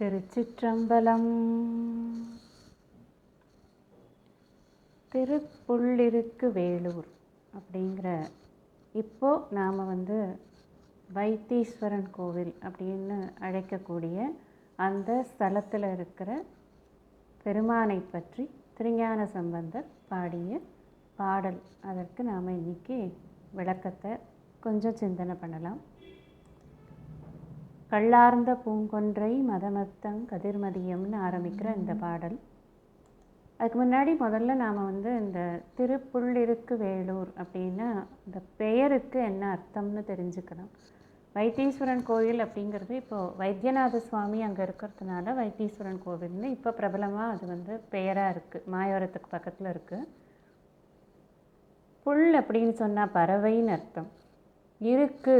திருச்சிற்றம்பலம். திருப்புள்ளிருக்கு வேலூர் அப்படிங்கிற இப்போ நாம் வந்து வைத்தீஸ்வரன் கோவில் அப்படின்னு அழைக்கக்கூடிய அந்த ஸ்தலத்தில் இருக்கிற பெருமானை பற்றி திருஞான சம்பந்தர் பாடிய பாடல். அதற்கு நாம் இன்னைக்கு விளக்கத்தை கொஞ்சம் சிந்தனை பண்ணலாம். கள்ளார்ந்த பூங்கொன்றை மதமத்தங் கதிர்மதியம்னு ஆரம்பிக்கிற இந்த பாடல். அதுக்கு முன்னாடி முதல்ல நாம் வந்து இந்த திருப்புள்ளிருக்கு வேலூர் அப்படின்னா இந்த பெயருக்கு என்ன அர்த்தம்னு தெரிஞ்சுக்கணும். வைத்தீஸ்வரன் கோயில் அப்படிங்கிறது இப்போது வைத்தியநாத சுவாமி அங்கே இருக்கிறதுனால வைத்தீஸ்வரன் கோவில்னு இப்போ பிரபலமாக அது வந்து பெயராக இருக்குது மாயவரத்துக்கு பக்கத்தில் இருக்குது புல் அப்படின்னு சொன்னால் பறவைன்னு அர்த்தம். இருக்கு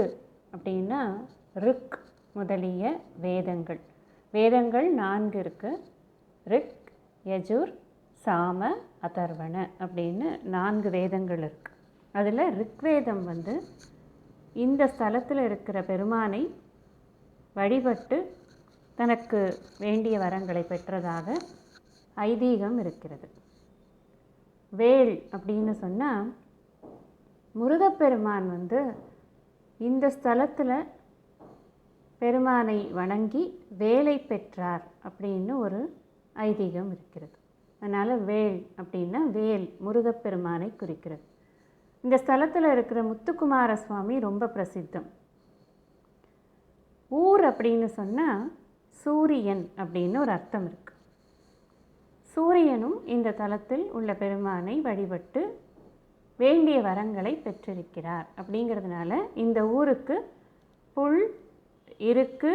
அப்படின்னா ரிக் முதலிய வேதங்கள். வேதங்கள் நான்கு இருக்குது ரிக் யஜூர் சாம அதர்வண அப்படின்னு நான்கு வேதங்கள் இருக்குது அதில் ரிக்வேதம் வந்து இந்த ஸ்தலத்தில் இருக்கிற பெருமானை வழிபட்டு தனக்கு வேண்டிய வரங்களை பெற்றதாக ஐதீகம் இருக்கிறது. வேல் அப்படின்னு சொன்னால் முருகப்பெருமான் வந்து இந்த ஸ்தலத்தில் பெருமானை வணங்கி வேலை பெற்றார் அப்படின்னு ஒரு ஐதீகம் இருக்கிறது. அதனால் வேல் அப்படின்னா வேல் முருகப்பெருமானை குறிக்கிறது. இந்த ஸ்தலத்தில் இருக்கிற முத்துக்குமார சுவாமி ரொம்ப பிரசித்தம். ஊர் அப்படின்னு சொன்னால் சூரியன் அப்படின்னு ஒரு அர்த்தம் இருக்கு. சூரியனும் இந்த தலத்தில் உள்ள பெருமானை வழிபட்டு வேண்டிய வரங்களை பெற்றிருக்கிறார் அப்படிங்கிறதுனால இந்த ஊருக்கு புல் இருக்கு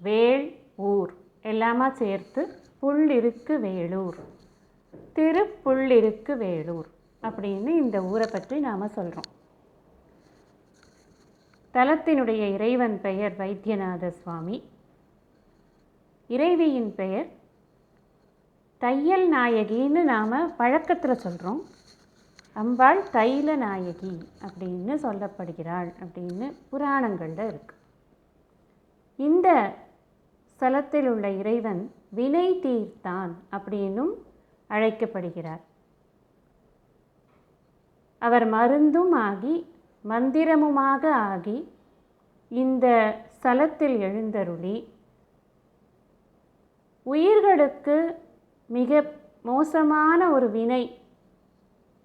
வேள் ஊர். எல்லாமா சேர்த்து புள்ளிருக்கு வேலூர் திருப்புள்ளிருக்கு வேலூர் அப்படின்னு இந்த ஊரை பற்றி நாம் சொல்கிறோம் தலத்தினுடைய இறைவன் பெயர் வைத்தியநாத சுவாமி. இறைவியின் பெயர் தையல் நாயகின்னு நாம் பழக்கத்தில் சொல்கிறோம் அம்பாள் தைல நாயகி அப்படின்னு சொல்லப்படுகிறாள் அப்படின்னு புராணங்களில் இருக்குது இந்த ஸ்தலத்தில் உள்ள இறைவன் வினை தீர்த்தான் அப்படின்னும் அழைக்கப்படுகிறார். அவர் மருந்தும் ஆகி மந்திரமுமாக ஆகி இந்த ஸ்தலத்தில் எழுந்தருளி உயிர்களுக்கு மிக மோசமான ஒரு வினை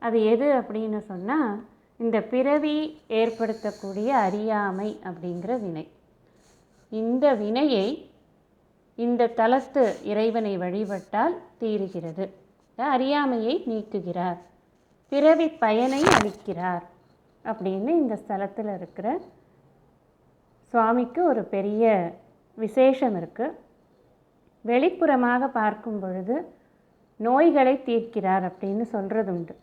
அது எது அப்படின்னு சொன்னால் இந்த பிறவி ஏற்படுத்தக்கூடிய அறியாமை அப்படிங்கிற வினை. இந்த வினையை இந்த தலத்து இறைவனை வழிபட்டால் தீருகிறது. அறியாமையை நீக்குகிறார். பிறவி பயனை அளிக்கிறார் அப்படின்னு இந்த ஸ்தலத்தில் இருக்கிற சுவாமிக்கு ஒரு பெரிய விசேஷம் இருக்குது வெளிப்புறமாக பார்க்கும் பொழுது நோய்களை தீர்க்கிறார் அப்படின்னு சொல்கிறது உண்டு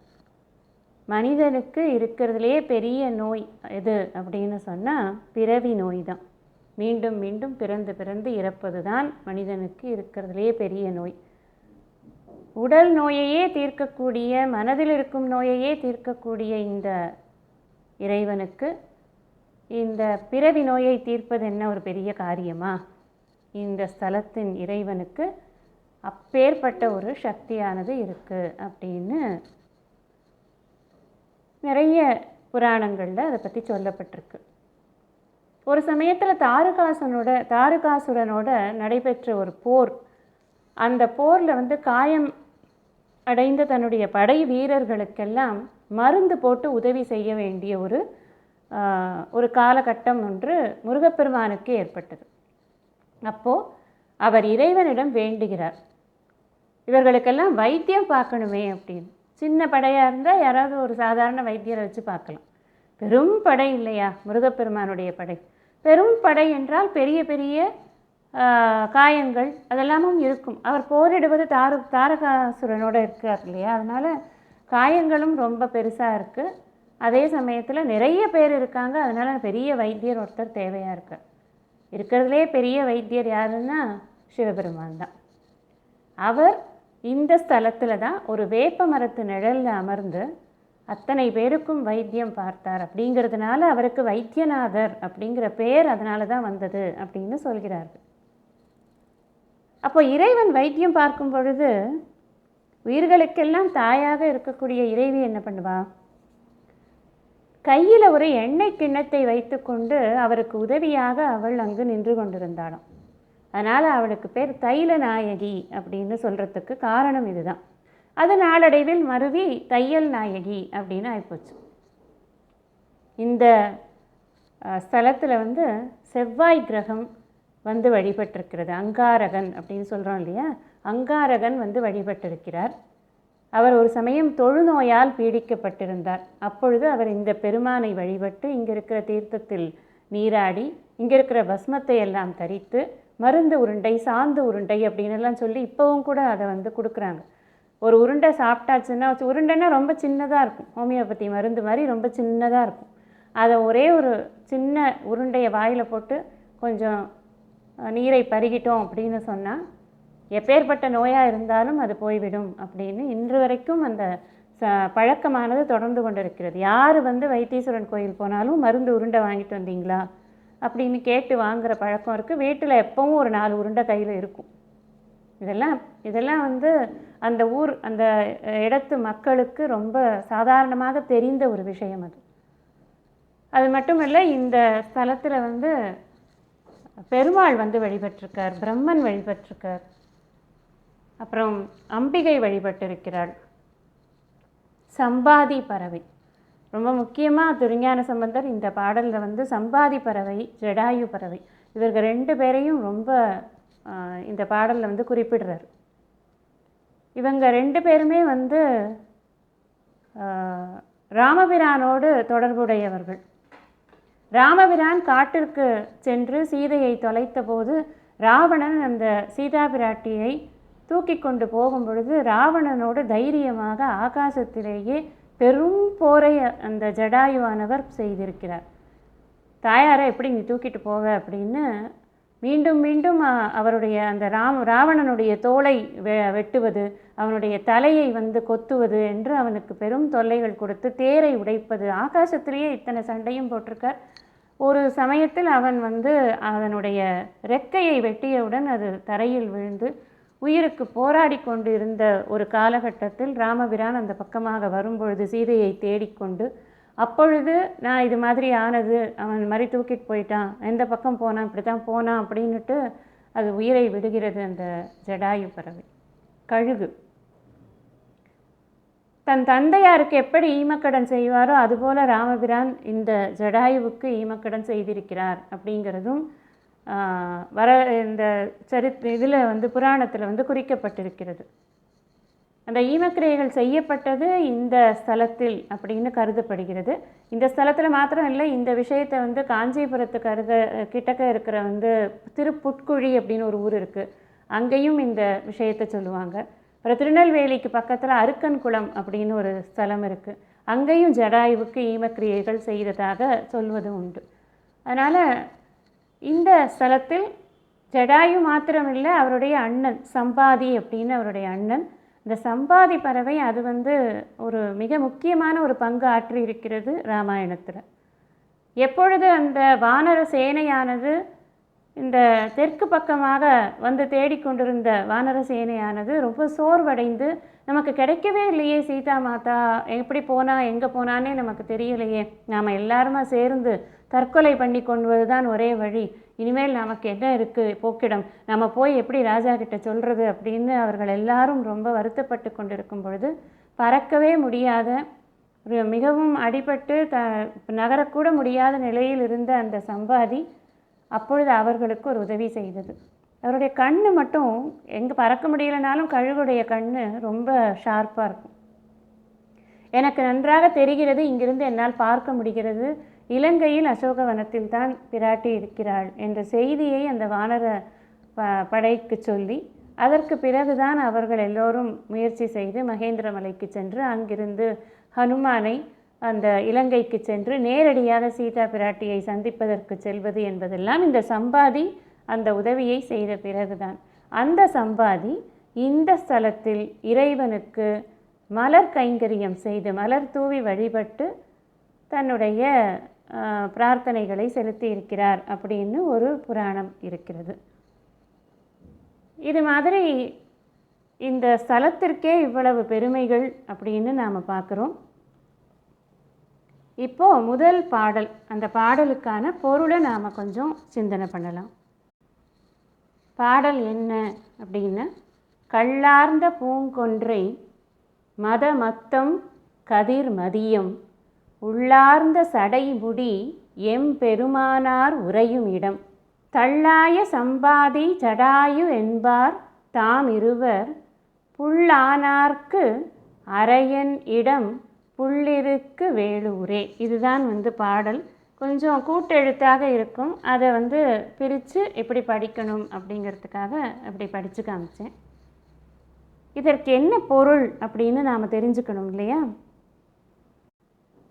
மனிதனுக்கு இருக்கிறதுலையே பெரிய நோய் எது அப்படின்னு சொன்னால் பிறவி நோய் தான். மீண்டும் மீண்டும் பிறந்து பிறந்து இறப்பது தான் மனிதனுக்கு இருக்கிறதுலே பெரிய நோய். உடல் நோயையே தீர்க்கக்கூடிய மனதில் இருக்கும் நோயையே தீர்க்கக்கூடிய இந்த இறைவனுக்கு இந்த பிறவி நோயை தீர்ப்பது என்ன ஒரு பெரிய காரியமா? இந்த ஸ்தலத்தின் இறைவனுக்கு அப்பேற்பட்ட ஒரு சக்தியானது இருக்குது அப்படின்னு நிறைய புராணங்களில் அதை பற்றி சொல்லப்பட்டிருக்கு. ஒரு சமயத்தில் தாருகாசனோட தாருகாசுரனோட நடைபெற்ற ஒரு போர். அந்த போரில் வந்து காயம் அடைந்த தன்னுடைய படை வீரர்களுக்கெல்லாம் மருந்து போட்டு உதவி செய்ய வேண்டிய ஒரு ஒரு காலகட்டம் ஒன்று முருகப்பெருமானுக்கு ஏற்பட்டது. அப்போது அவர் இறைவனிடம் வேண்டுகிறார். இவர்களுக்கெல்லாம் வைத்தியம் பார்க்கணுமே அப்படின்னு. சின்ன படையாக இருந்தால் யாராவது ஒரு சாதாரண வைத்தியரை வச்சு பார்க்கலாம். பெரும் படை இல்லையா முருகப்பெருமானுடைய படை? பெரும் படை என்றால் பெரிய பெரிய காயங்கள் அதெல்லாமும் இருக்கும். அவர் போரிடுவது தாரு தாரகாசுரனோடு இருக்கார் இல்லையா? அதனால் காயங்களும் ரொம்ப பெருசாக இருக்குது அதே சமயத்தில் நிறைய பேர் இருக்காங்க. அதனால் பெரிய வைத்தியர் ஒருத்தர் தேவையாக இருக்கு. இருக்கிறதுலே பெரிய வைத்தியர் யாருன்னா சிவபெருமான் தான். அவர் இந்த ஸ்தலத்தில் தான் ஒரு வேப்ப மரத்து நிழலில் அமர்ந்து அத்தனை பேருக்கும் வைத்தியம் பார்த்தார். அப்படிங்கிறதுனால அவருக்கு வைத்தியநாதர் அப்படிங்கிற பேர் அதனால தான் வந்தது அப்படின்னு சொல்கிறார்கள். அப்போ இறைவன் வைத்தியம் பார்க்கும் பொழுது உயிர்களுக்கெல்லாம் தாயாக இருக்கக்கூடிய இறைவி என்ன பண்ணுவா? கையில் ஒரு எண்ணெய் கிண்ணத்தை வைத்துக்கொண்டு அவருக்கு உதவியாக அவள் அங்கு நின்று கொண்டிருந்தாளாம். அதனால் அவளுக்கு பேர் தைல நாயகி அப்படின்னு சொல்கிறதுக்கு காரணம் இதுதான். அது நாளடைவில் மருவி தையல் நாயகி அப்படின்னு ஆகிப்போச்சு இந்த ஸ்தலத்தில் வந்து செவ்வாய் கிரகம் வந்து வழிபட்டிருக்கிறது. அங்காரகன் அப்படின்னு சொல்கிறோம் இல்லையா? அங்காரகன் வந்து வழிபட்டிருக்கிறார். அவர் ஒரு சமயம் தொழுநோயால் பீடிக்கப்பட்டிருந்தார். அப்பொழுது அவர் இந்த பெருமானை வழிபட்டு இங்கே இருக்கிற தீர்த்தத்தில் நீராடி இங்கே இருக்கிற பஸ்மத்தை எல்லாம் தரித்து மருந்து உருண்டை சாந்து உருண்டை அப்படின்னு எல்லாம் சொல்லி இப்போவும் கூட அதை வந்து கொடுக்குறாங்க. ஒரு உருண்டை சாப்பிட்டாச்சுன்னா உருண்டைன்னா ரொம்ப சின்னதாக இருக்கும். ஹோமியோபதி மருந்து மாதிரி ரொம்ப சின்னதாக இருக்கும். அதை ஒரே ஒரு சின்ன உருண்டையை வாயில் போட்டு கொஞ்சம் நீரை பருகிட்டோம் அப்படின்னு சொன்னால் எப்பேற்பட்ட நோயாக இருந்தாலும் அது போய்விடும் அப்படின்னு இன்று வரைக்கும் அந்த ச பழக்கமானது தொடர்ந்து கொண்டிருக்கிறது. யார் வந்து வைத்தீஸ்வரன் கோயில் போனாலும் மருந்து உருண்டை வாங்கிட்டு வந்தீங்களா அப்படின்னு கேட்டு வாங்குகிற பழக்கம் இருக்குது வீட்டில் எப்பவும் ஒரு நாலு உருண்டை கையில் இருக்கும். இதெல்லாம் இதெல்லாம் வந்து அந்த ஊர் அந்த இடத்து மக்களுக்கு ரொம்ப சாதாரணமாக தெரிந்த ஒரு விஷயம் அது. அது மட்டும் இல்லை இந்த ஸ்தலத்தில் வந்து பெருமாள் வந்து வழிபட்டிருக்கார் பிரம்மன் வழிபட்டிருக்கார் அப்புறம் அம்பிகை வழிபட்டிருக்கிறாள். சம்பாதி பறவை. ரொம்ப முக்கியமாக திருஞான சம்பந்தர் இந்த பாடலில் வந்து சம்பாதி பறவை ஜடாயு பறவை இவர்கள் ரெண்டு பேரையும் ரொம்ப இந்த பாடலில் வந்து குறிப்பிடுறாரு. இவங்க ரெண்டு பேருமே வந்து ராமபிரானோடு தொடர்புடையவர்கள். ராமபிரான் காட்டிற்கு சென்று சீதையை தொலைத்த போது ராவணன் அந்த சீதா பிராட்டியை தூக்கி கொண்டு போகும் பொழுது ராவணனோடு தைரியமாக ஆகாசத்திலேயே பெரும் போரை அந்த ஜடாயுவானவர் செய்திருக்கிறார். தாயாரை எப்படி நீ தூக்கிட்டு போவ? அப்படின்னு மீண்டும் மீண்டும் அவருடைய அந்த ராம் ராவணனுடைய தோலை வெ வெட்டுவது அவனுடைய தலையை வந்து கொத்துவது என்று அவனுக்கு பெரும் தொல்லைகள் கொடுத்து தேரை உடைப்பது ஆகாசத்திலேயே இத்தனை சண்டையும் போட்டிருக்கார். ஒரு சமயத்தில் அவன் வந்து அவனுடைய ரெக்கையை வெட்டியவுடன் அது தரையில் விழுந்து உயிருக்கு போராடி கொண்டு இருந்த ஒரு காலகட்டத்தில் ராமபிரான் அந்த பக்கமாக வரும்பொழுது சீதையை தேடிக்கொண்டு அப்பொழுது நான் இது மாதிரி ஆனது அவன் மாதிரி தூக்கிட்டு போயிட்டான் எந்த பக்கம் போனான் இப்படி தான் போனான் அப்படின்னுட்டு அது உயிரை விடுகிறது அந்த ஜடாயு பறவை. கழுகு. தன் தந்தையாருக்கு எப்படி ஈமக்கடன் செய்வாரோ அதுபோல ராமபிரான் இந்த ஜடாயுவுக்கு ஈமக்கடன் செய்திருக்கிறார் அப்படிங்கிறதும் வர இந்த சரித் இதில் வந்து புராணத்தில் வந்து குறிக்கப்பட்டிருக்கிறது. அந்த ஈமக்கிரைகள் செய்யப்பட்டது இந்த ஸ்தலத்தில் அப்படின்னு கருதப்படுகிறது. இந்த ஸ்தலத்தில் மாத்திரம் இல்லை இந்த விஷயத்தை வந்து காஞ்சிபுரத்துக்கு அருக கிட்டக்க இருக்கிற வந்து திருப்புட்குழி அப்படின்னு ஒரு ஊர் இருக்குது அங்கேயும் இந்த விஷயத்தை சொல்லுவாங்க. அப்புறம் திருநெல்வேலிக்கு பக்கத்தில் அருக்கன்குளம் அப்படின்னு ஒரு ஸ்தலம் இருக்குது அங்கேயும் ஜடாயுவுக்கு ஈமக்கிரியைகள் செய்ததாக சொல்வது உண்டு. அதனால் இந்த ஸ்தலத்தில் ஜடாயு மாத்திரமில்லை அவருடைய அண்ணன் சம்பாதி அப்படின்னு அவருடைய அண்ணன் இந்த சம்பாதி பறவை அது வந்து ஒரு மிக முக்கியமான ஒரு பங்கு ஆற்றி இருக்கிறது ராமாயணத்தில். எப்பொழுது அந்த வானர சேனையானது இந்த தெற்கு பக்கமாக வந்து தேடிக்கொண்டிருந்த வானர சேனையானது ரொம்ப சோர்வடைந்து நமக்கு கிடைக்கவே இல்லையே சீதா மாதா எப்படி போனால் எங்கே போனானே நமக்கு தெரியலையே நாம் எல்லாருமா சேர்ந்து தற்கொலை பண்ணி கொள்வது தான் ஒரே வழி. இனிமேல் நமக்கு என்ன இருக்குது போக்கிடம். நம்ம போய் எப்படி ராஜா கிட்ட சொல்கிறது அப்படின்னு அவர்கள் எல்லாரும் ரொம்ப வருத்தப்பட்டு கொண்டிருக்கும் பொழுது பறக்கவே முடியாத ஒரு மிகவும் அடிபட்டு த நகரக்கூட முடியாத நிலையில் இருந்த அந்த சம்பாதி அப்பொழுது அவர்களுக்கு ஒரு உதவி செய்தது. அவருடைய கண் மட்டும் எங்கே பறக்க முடியலனாலும் கழுகுடைய கண் ரொம்ப ஷார்ப்பாக இருக்கும். எனக்கு நன்றாக தெரிகிறது இங்கிருந்து என்னால் பார்க்க முடிகிறது. இலங்கையில் அசோகவனத்தில் தான் பிராட்டி இருக்கிறாள் என்ற செய்தியை அந்த வானர ப படைக்கு சொல்லி அதற்கு பிறகுதான் அவர்கள் எல்லோரும் முயற்சி செய்து மகேந்திரமலைக்கு சென்று அங்கிருந்து ஹனுமானை அந்த இலங்கைக்கு சென்று நேரடியாக சீதா பிராட்டியை சந்திப்பதற்கு செல்வது என்பதெல்லாம் இந்த சம்பாதி அந்த உதவியை செய்த பிறகுதான். அந்த சம்பாதி இந்த ஸ்தலத்தில் இறைவனுக்கு மலர் கைங்கரியம் செய்து மலர் தூவி வழிபட்டு தன்னுடைய பிரார்த்தனைகளை செலுத்தி இருக்கிறார் அப்படின்னு ஒரு புராணம் இருக்கிறது. இது மாதிரி இந்த ஸ்தலத்திற்கே இவ்வளவு பெருமைகள் அப்படின்னு நாம் பார்க்குறோம். இப்போது முதல் பாடல் அந்த பாடலுக்கான பொருளை நாம் கொஞ்சம் சிந்தனை பண்ணலாம். பாடல் என்ன அப்படின்னா கள்ளார்ந்த பூங்கொன்றை மத மத்தம் கதிர் மதியம் உள்ளார்ந்த சடைமுடி எம் பெருமானார் உறையும் இடம். தள்ளாய சம்பாதி ஜடாயு என்பார் தாம் இருவர். புல்லானார்க்கு அரையன் இடம் புள்ளிருக்கு வேலூரே. இதுதான் வந்து பாடல். கொஞ்சம் கூட்டெழுத்தாக இருக்கும். அதை வந்து பிரித்து எப்படி படிக்கணும் அப்படிங்கிறதுக்காக அப்படி படித்து காமிச்சேன். இதற்கு என்ன பொருள் அப்படின்னு நாம் தெரிஞ்சுக்கணும் இல்லையா?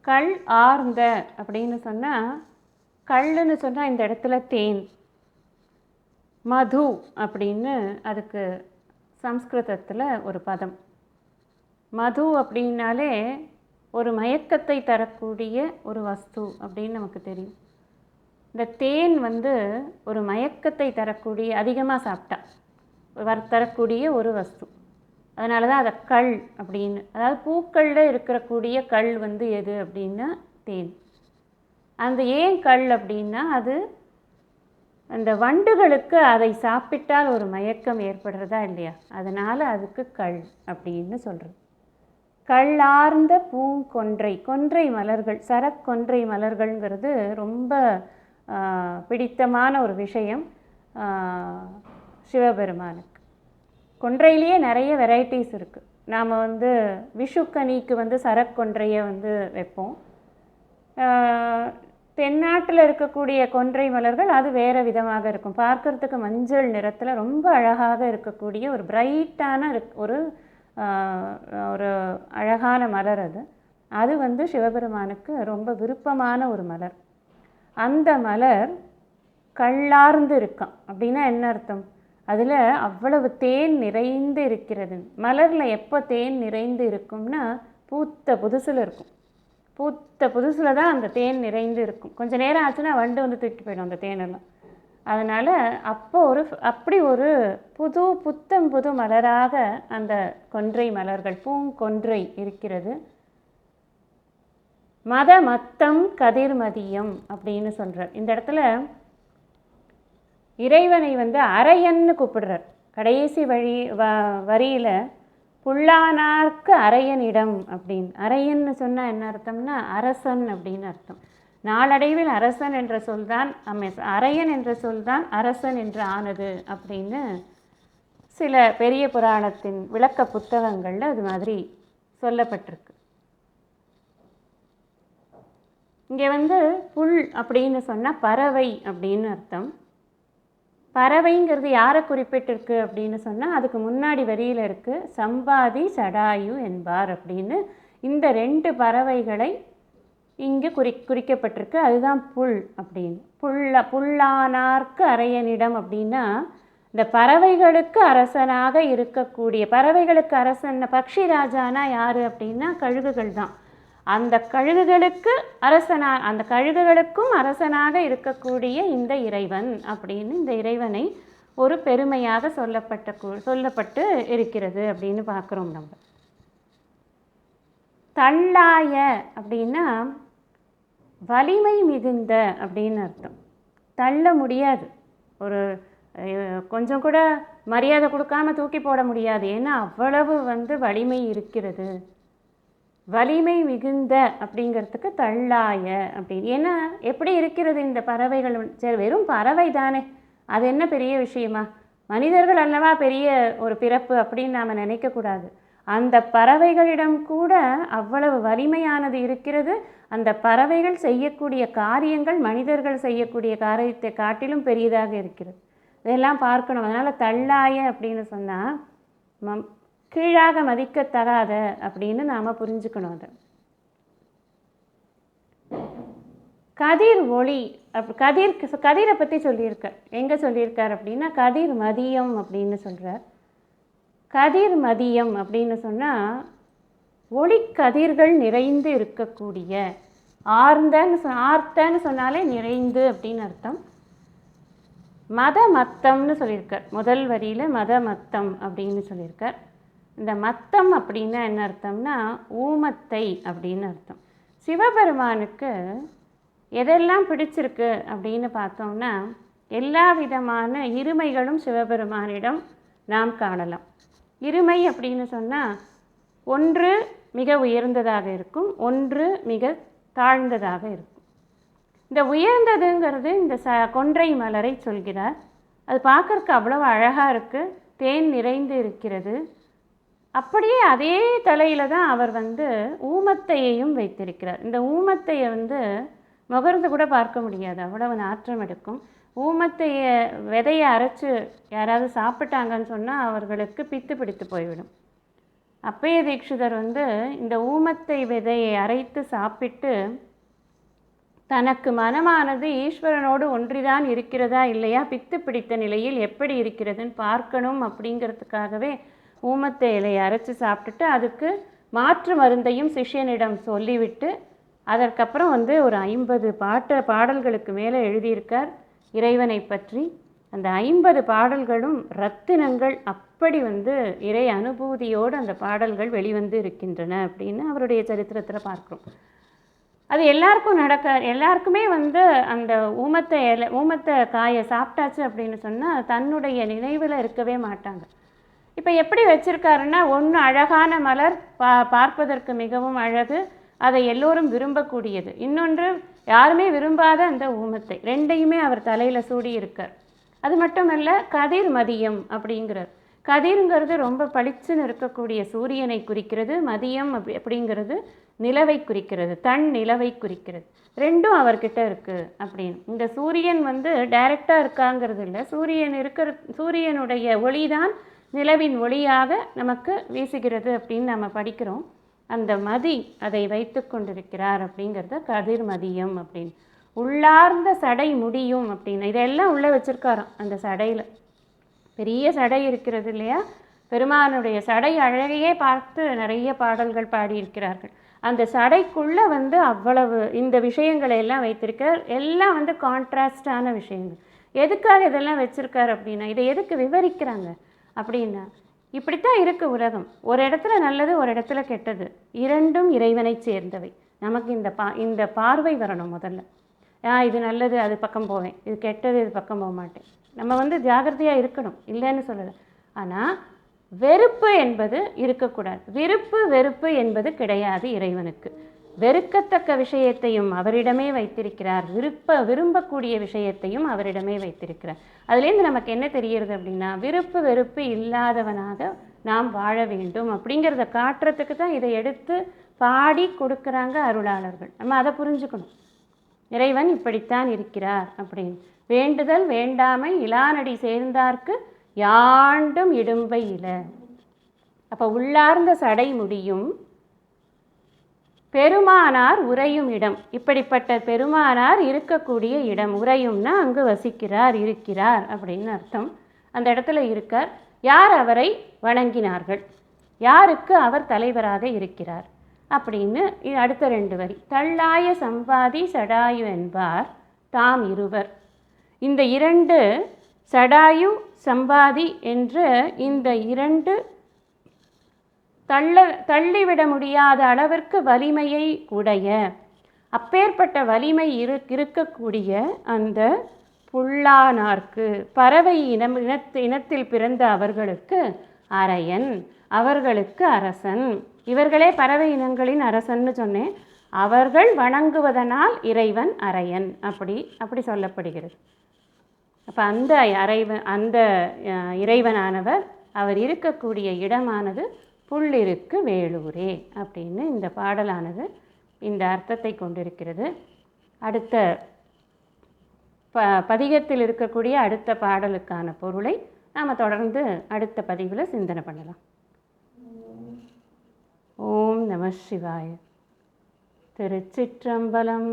கள் ஆர்ந்த அப்படின்னு சொன்னால் கல்லுன்னு சொன்னால் இந்த இடத்துல தேன். மது அப்படின்னு அதுக்கு சம்ஸ்கிருதத்தில் ஒரு பதம். மது அப்படின்னாலே ஒரு மயக்கத்தை தரக்கூடிய ஒரு வஸ்து அப்படின்னு நமக்கு தெரியும். இந்த தேன் வந்து ஒரு மயக்கத்தை தரக்கூடிய அதிகமாக சாப்பிட்டா தரக்கூடிய ஒரு வஸ்து. அதனால தான் அதை கல் அப்படின்னு. அதாவது பூக்களில் இருக்கக்கூடிய கல் வந்து எது அப்படின்னா தேன். அந்த ஏன் கல் அப்படின்னா அது அந்த வண்டுகளுக்கு அதை சாப்பிட்டால் ஒரு மயக்கம் ஏற்படுறதா இல்லையா? அதனால் அதுக்கு கல் அப்படின்னு சொல்கிறது கல்லார்ந்த பூங்கொன்றை கொன்றை மலர்கள் சரக்கொன்றை மலர்கள்ங்கிறது ரொம்ப பிடித்தமான ஒரு விஷயம் சிவபெருமானுக்கு. கொன்றையிலேயே நிறைய வெரைட்டிஸ் இருக்குது நாம் வந்து விஷுக்கனிக்கு வந்து சரக் கொன்றையை வந்து வைப்போம். தென்னாட்டில் இருக்கக்கூடிய கொன்றை மலர்கள் அது வேறு விதமாக இருக்கும். பார்க்குறதுக்கு மஞ்சள் நிறத்தில் ரொம்ப அழகாக இருக்கக்கூடிய ஒரு பிரைட்டான ஒரு ஒரு அழகான மலர் அது. அது வந்து சிவபெருமானுக்கு ரொம்ப விருப்பமான ஒரு மலர். அந்த மலர் கள்ளார்ந்து இருக்கான் அப்படின்னா என்ன அர்த்தம்? அதில் அவ்வளவு தேன் நிறைந்து இருக்கிறது. மலரில் எப்போ தேன் நிறைந்து இருக்கும்னா பூத்த புதுசில் இருக்கும். பூத்த புதுசில் தான் அந்த தேன் நிறைந்து இருக்கும். கொஞ்சம் நேரம் ஆச்சுன்னா வண்டு வந்து தூக்கி போயிடும் அந்த தேனெல்லாம். அதனால் அப்போ ஒரு அப்படி ஒரு புது புத்தம் புது மலராக அந்த கொன்றை மலர்கள் பூங்கொன்றை இருக்கிறது. மத மத்தம் கதிர்மதியம் அப்படின்னு சொல்கிறார் இந்த இடத்துல இறைவனை வந்து அரையன்னு கூப்பிடுறார். கடைசி வழி வ வரியில் புல்லானார்க்கு அரையனிடம் அப்படின்னு. அரையன்னு சொன்னால் என்ன அர்த்தம்னா அரசன் அப்படின்னு அர்த்தம். நாளடைவில் அரசன் என்ற சொல்தான் அம்மை அரையன் என்ற சொல்தான் அரசன் என்று ஆனது அப்படின்னு சில பெரிய புராணத்தின் விளக்க புத்தகங்களில் அது மாதிரி சொல்லப்பட்டிருக்கு. இங்கே வந்து புல் அப்படின்னு சொன்னால் பறவை அப்படின்னு அர்த்தம். பறவைங்கிறது யாரை குறிப்பிட்டிருக்கு அப்படின்னு சொன்னால் அதுக்கு முன்னாடி வரியில் இருக்குது சம்பாதி சடாயு என்பார் அப்படின்னு. இந்த ரெண்டு பறவைகளை இங்கே குறி குறிக்கப்பட்டிருக்கு. அதுதான் புல் அப்படின்னு. புல்ல புல்லானார்க்கு அரையனிடம் அப்படின்னா இந்த பறவைகளுக்கு அரசனாக இருக்கக்கூடிய பறவைகளுக்கு அரசன் பக்ஷி ராஜானா யார் அப்படின்னா கழுகுகள் தான். அந்த கழுகுகளுக்கு அரசனா அந்த கழுகுகளுக்கும் அரசனாக இருக்கக்கூடிய இந்த இறைவன் அப்படின்னு இந்த இறைவனை ஒரு பெருமையாக சொல்லப்பட்ட சொல்லப்பட்டு இருக்கிறது அப்படின்னு பார்க்குறோம் நம்ம. தள்ளாய அப்படின்னா வலிமை மிகுந்த அப்படின்னு அர்த்தம். தள்ள முடியாது. ஒரு கொஞ்சம் கூட மரியாதை கொடுக்காம தூக்கி போட முடியாது. ஏன்னா அவ்வளவு வந்து வலிமை இருக்கிறது. வலிமை மிகுந்த அப்படிங்கிறதுக்கு தள்ளாய அப்படின்னு. ஏன்னா எப்படி இருக்கிறது இந்த பறவைகள்? சரி வெறும் பறவை தானே. அது என்ன பெரிய விஷயமா? மனிதர்கள் அல்லவா பெரிய ஒரு பிறப்பு அப்படின்னு நாம் நினைக்கக்கூடாது அந்த பறவைகளிடம் கூட அவ்வளவு வலிமையானது இருக்கிறது. அந்த பறவைகள் செய்யக்கூடிய காரியங்கள் மனிதர்கள் செய்யக்கூடிய காரியத்தை காட்டிலும் பெரியதாக இருக்கிறது. இதெல்லாம் பார்க்கணும். அதனால் தள்ளாய அப்படின்னு சொன்னால் மம் கீழாக மதிக்கத்தகாத அப்படின்னு நாம் புரிஞ்சுக்கணும் அதை. கதிர் ஒளி அப் கதிர் கதிரை பற்றி சொல்லியிருக்கார். எங்கே சொல்லியிருக்கார் அப்படின்னா கதிர் மதியம் அப்படின்னு சொல்கிறார் கதிர் மதியம் அப்படின்னு சொன்னால் ஒளிக்கதிர்கள் நிறைந்து இருக்கக்கூடிய ஆர்ந்தன்னு சொ ஆர்த்தன்னு சொன்னாலே நிறைந்து அப்படின்னு அர்த்தம். மத மத்தம்னு சொல்லியிருக்கார். முதல் வரியில் மத மத்தம் அப்படின்னு சொல்லியிருக்கார். இந்த மத்தம் அப்படின்னா என்ன அர்த்தம்னா ஊமத்தை அப்படின்னு அர்த்தம். சிவபெருமானுக்கு எதெல்லாம் பிடிச்சிருக்கு அப்படின்னு பார்த்தோம்னா எல்லா விதமான இருமைகளும் சிவபெருமானிடம் நாம் காணலாம். இருமை அப்படின்னு சொன்னால் ஒன்று மிக உயர்ந்ததாக இருக்கும் ஒன்று மிக தாழ்ந்ததாக இருக்கும். இந்த உயர்ந்ததுங்கிறது இந்த ச கொன்றை மலரை சொல்கிறார். அது பார்க்குறக்கு அவ்வளோ அழகாக இருக்குது தேன் நிறைந்து இருக்கிறது. அப்படியே அதே தலையில் தான் அவர் வந்து ஊமத்தையையும் வைத்திருக்கிறார். இந்த ஊமத்தையை வந்து முகர்ந்து கூட பார்க்க முடியாது. அவ்வளவு நாற்றம் எடுக்கும். ஊமத்தைய விதையை அரைச்சு யாராவது சாப்பிட்டாங்கன்னு சொன்னால் அவர்களுக்கு பித்து பிடித்து போய்விடும். அப்பைய தீட்சிதர் வந்து இந்த ஊமத்தை விதையை அரைத்து சாப்பிட்டு தனக்கு மனமானது ஈஸ்வரனோடு ஒன்றிதான் இருக்கிறதா இல்லையா? பித்து பிடித்த நிலையில் எப்படி இருக்கிறதுன்னு பார்க்கணும் அப்படிங்கிறதுக்காகவே ஊமத்தை இலையை அரைச்சி சாப்பிட்டுட்டு அதுக்கு மாற்று மருந்தையும் சிஷ்யனிடம் சொல்லிவிட்டு அதற்கப்புறம் வந்து ஒரு ஐம்பது பாட்ட பாடல்களுக்கு மேலே எழுதியிருக்கார் இறைவனை பற்றி. அந்த ஐம்பது பாடல்களும் ரத்தினங்கள் அப்படி வந்து இறை அனுபூதியோடு அந்த பாடல்கள் வெளிவந்து இருக்கின்றன அப்படின்னு அவருடைய சரித்திரத்தில் பார்க்குறோம். அது எல்லாருக்கும் நடக்க எல்லாருக்குமே வந்து அந்த ஊமத்தை இலை ஊமத்தை காயை சாப்பிட்டாச்சு அப்படின்னு சொன்னால் தன்னுடைய நினைவில் இருக்கவே மாட்டாங்க. இப்போ எப்படி வச்சுருக்காருன்னா ஒன்று அழகான மலர் பா பார்ப்பதற்கு மிகவும் அழகு அதை எல்லோரும் விரும்பக்கூடியது. இன்னொன்று யாருமே விரும்பாத அந்த ஊமத்தை. ரெண்டையுமே அவர் தலையில் சூடி இருக்கார் அது மட்டுமல்ல கதிர் மதியம் அப்படிங்கிறார். கதிருங்கிறது ரொம்ப பளிச்சுன்னு இருக்கக்கூடிய சூரியனை குறிக்கிறது மதியம் அப்படி அப்படிங்கிறது நிலவை குறிக்கிறது தன் நிலவை குறிக்கிறது. ரெண்டும் அவர்கிட்ட இருக்குது அப்படின்னு. இந்த சூரியன் வந்து டைரக்டாக இருக்காங்கிறது இல்லை சூரியன் இருக்கிற சூரியனுடைய ஒளி தான் நிலவின் ஒளியாக நமக்கு வீசுகிறது அப்படின்னு நம்ம படிக்கிறோம். அந்த மதி அதை வைத்து கொண்டிருக்கிறார் அப்படிங்கிறத கதிர் மதியம் அப்படின்னு. உள்ளார்ந்த சடை முடியும் அப்படின்னு. இதெல்லாம் உள்ளே வச்சுருக்காராம் அந்த சடையில். பெரிய சடை இருக்கிறது இல்லையா? பெருமானுடைய சடை அழகையே பார்த்து நிறைய பாடல்கள் பாடியிருக்கிறார்கள். அந்த சடைக்குள்ளே வந்து அவ்வளவு இந்த விஷயங்களை எல்லாம் வைத்திருக்கார் எல்லாம் வந்து கான்ட்ராஸ்டான விஷயங்கள். எதுக்காக இதெல்லாம் வச்சுருக்கார் அப்படின்னா இதை எதுக்கு விவரிக்கிறாங்க? அப்படின்னா இப்படித்தான் இருக்குது உலகம். ஒரு இடத்துல நல்லது ஒரு இடத்துல கெட்டது. இரண்டும் இறைவனை சேர்ந்தவை. நமக்கு இந்த பா இந்த பார்வை வரணும் முதல்ல. ஆ இது நல்லது அது பக்கம் போவேன். இது கெட்டது இது பக்கம் போக மாட்டேன். நம்ம வந்து ஜாகிரதையாக இருக்கணும். இல்லைன்னு சொல்லலை. ஆனால் வெறுப்பு என்பது இருக்கக்கூடாது. விருப்பு வெறுப்பு என்பது கிடையாது இறைவனுக்கு. வெறுக்கத்தக்க விஷயத்தையும் அவரிடமே வைத்திருக்கிறார். விருப்ப விரும்பக்கூடிய விஷயத்தையும் அவரிடமே வைத்திருக்கிறார். அதுலேருந்து நமக்கு என்ன தெரிகிறது அப்படின்னா விருப்பு வெறுப்பு இல்லாதவனாக நாம் வாழ வேண்டும் அப்படிங்கிறத காட்டுறதுக்கு தான் இதை எடுத்து பாடி கொடுக்குறாங்க அருளாளர்கள். நம்ம அதை புரிஞ்சுக்கணும். இறைவன் இப்படித்தான் இருக்கிறார் அப்படின்னு. வேண்டுதல் வேண்டாமை இலானடி சேர்ந்தார்க்கு யாண்டும் இடும்பை இல. அப்போ உள்ளார்ந்த சடை முடியும் பெருமானார் உறையும் இடம். இப்படிப்பட்ட பெருமானார் இருக்கக்கூடிய இடம். உறையும்னா அங்கு வசிக்கிறார் இருக்கிறார் அப்படின்னு அர்த்தம். அந்த இடத்துல இருக்கார். யார் அவரை வணங்கினார்கள்? யாருக்கு அவர் தலைவராக இருக்கிறார்? அப்படின்னு அடுத்த ரெண்டு வரி. தள்ளாய சம்பாதி சடாயு என்பார் தாம் இருவர். இந்த இரண்டு சடாயு சம்பாதி என்ற இந்த இரண்டு தள்ள தள்ளிவிட முடியாத அளவிற்கு வலிமையை உடைய அப்பேற்பட்ட வலிமை இரு இருக்கக்கூடிய அந்த புல்லானார்க்கு பறவை இனம் இனத்து இனத்தில் பிறந்த அவர்களுக்கு அரையன் அவர்களுக்கு அரசன். இவர்களே பறவை இனங்களின் அரசன்னு சொன்னேன். அவர்கள் வணங்குவதனால் இறைவன் அரையன். அப்படி அப்படி சொல்லப்படுகிறது. அப்போ அந்த அறைவன் அந்த இறைவனானவர் அவர் இருக்கக்கூடிய இடமானது புள்ளிருக்கு வேலூரே அப்படின்னு இந்த பாடலானது இந்த அர்த்தத்தை கொண்டிருக்கிறது. அடுத்த ப பதிகத்தில் இருக்கக்கூடிய அடுத்த பாடலுக்கான பொருளை நாம் தொடர்ந்து அடுத்த பதிவில் சிந்தனை பண்ணலாம். ஓம் நம சிவாய. திருச்சிற்றம்பலம்.